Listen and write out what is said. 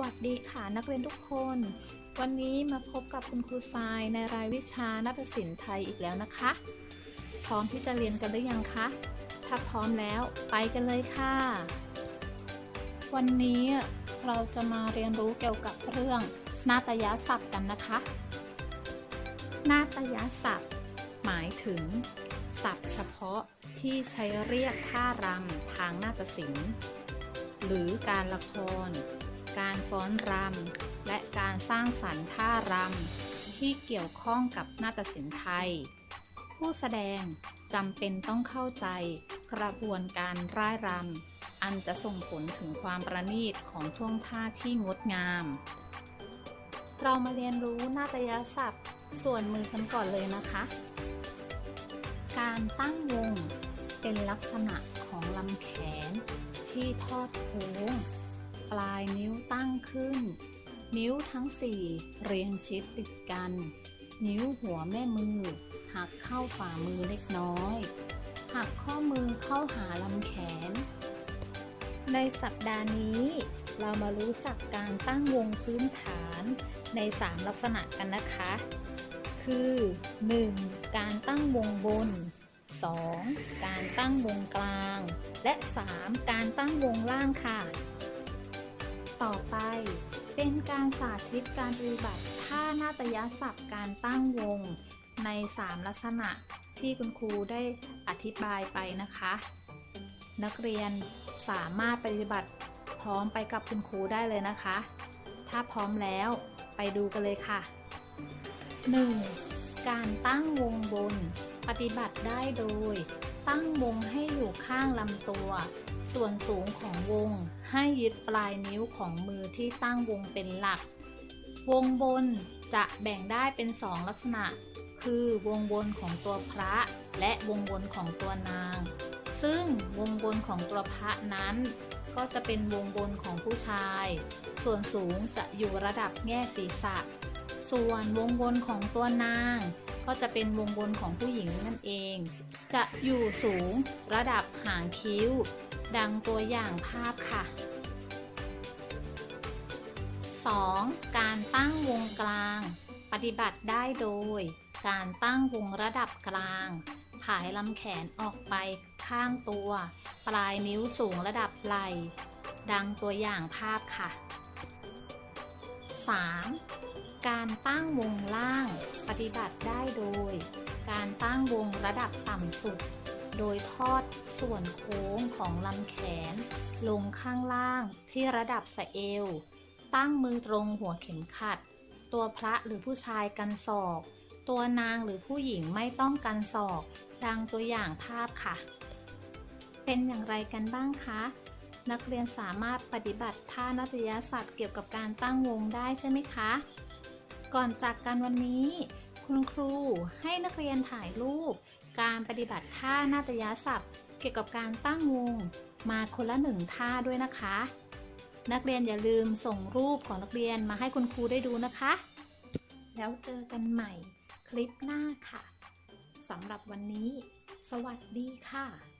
วัสดีค่ะนักเรียนทุกคน วันนี้มาพบกับคุณครูทรายในรายวิชานาฏศิลป์ไทยอีกแล้วนะคะ พร้อมที่จะเรียนกันหรือยังคะ ถ้าพร้อมแล้วไปกันเลยค่ะ วันนี้เราจะมาเรียนรู้เกี่ยวกับเรื่องนาฏยศัพท์กันนะคะ นาฏยศัพท์ หมายถึง ศัพท์เฉพาะที่ใช้เรียกท่ารำทางนาฏศิลป์หรือการละคร การฟ้อนรำและการสร้างสรรค์ท่ารำที่เกี่ยวข้องกับนาฏศิลป์ไทย ผู้แสดงจำเป็นต้องเข้าใจกระบวนการร่ายรำอันจะส่งผลถึงความประณีตของท่วงท่าที่งดงาม เรามาเรียนรู้นาฏยศัพท์ส่วนมือกันก่อนเลยนะคะ การตั้งวงเป็นลักษณะของลำแขนที่ทอดโค้ง ลายนิ้วตั้งขึ้น นิ้วทั้งสี่เรียงชิดติดกัน นิ้วหัวแม่มือ หักเข้าฝ่ามือเล็กน้อย หักข้อมือเข้าหาลำแขน ในสัปดาห์นี้ เรามารู้จักการตั้งวงพื้นฐานใน 3 ลักษณะกันนะคะ คือ 1. การตั้งวงบน 2. การตั้งวงกลาง และ 3. การตั้งวงล่างค่ะ ต่อไปเป็นการสาธิตการปฏิบัติท่านาฏยศัพท์การตั้งวงใน 3 ลักษณะที่คุณครูได้อธิบายไปนะคะ นักเรียนสามารถปฏิบัติพร้อมไปกับคุณครูได้เลยนะคะ ถ้าพร้อมแล้วไปดูกันเลยค่ะ 1. การตั้งวงบน ปฏิบัติได้โดย ตั้งวงให้อยู่ข้างลำตัว ส่วนสูงของวงให้ยึดปลายนิ้วของมือที่ตั้งวงเป็นหลัก วงบนจะแบ่งได้เป็นสองลักษณะ คือวงบนของตัวพระ และวงบนของตัวนาง ซึ่งวงบนของตัวพระนั้นก็จะเป็นวงบนของผู้ชาย ส่วนสูงจะอยู่ระดับแง่ศีรษะ ส่วนวงบนของตัวนาง ก็จะเป็นวงบนของผู้หญิงนั่นเอง จะอยู่สูงระดับหางคิ้ว ดังตัวอย่างภาพค่ะ 2. การตั้งวงกลาง ปฏิบัติได้โดย การตั้งวงระดับกลาง ผายลำแขนออกไปข้างตัว ปลายนิ้วสูงระดับไหล่ดังตัวอย่างภาพค่ะ 3. การตั้งวงล่าง ปฏิบัติได้โดย การตั้งวงระดับต่ำสุด โดยทอดส่วนโค้งของลำแขน ลงข้างล่างที่ระดับสะเอว ตั้งมือตรงหัวเข็มขัด ตัวพระหรือผู้ชายกันศอก ตัวนางหรือผู้หญิงไม่ต้องกันศอก ดังตัวอย่างภาพค่ะ เป็นอย่างไรกันบ้างคะ นักเรียนสามารถปฏิบัติท่านาฏยศัพท์เกี่ยวกับการตั้งวงได้ใช่ไหมคะ ก่อนจากกันวันนี้ คุณครูให้นักเรียนถ่ายรูป การปฏิบัติท่านาฏยศัพท์ เกี่ยวกับการตั้งวง มาคนละหนึ่งท่าด้วยนะคะ นักเรียนอย่าลืมส่งรูปของนักเรียนมาให้คุณครูได้ดูนะคะ แล้วเจอกันใหม่คลิปหน้าค่ะสำหรับวันนี้ สวัสดีค่ะ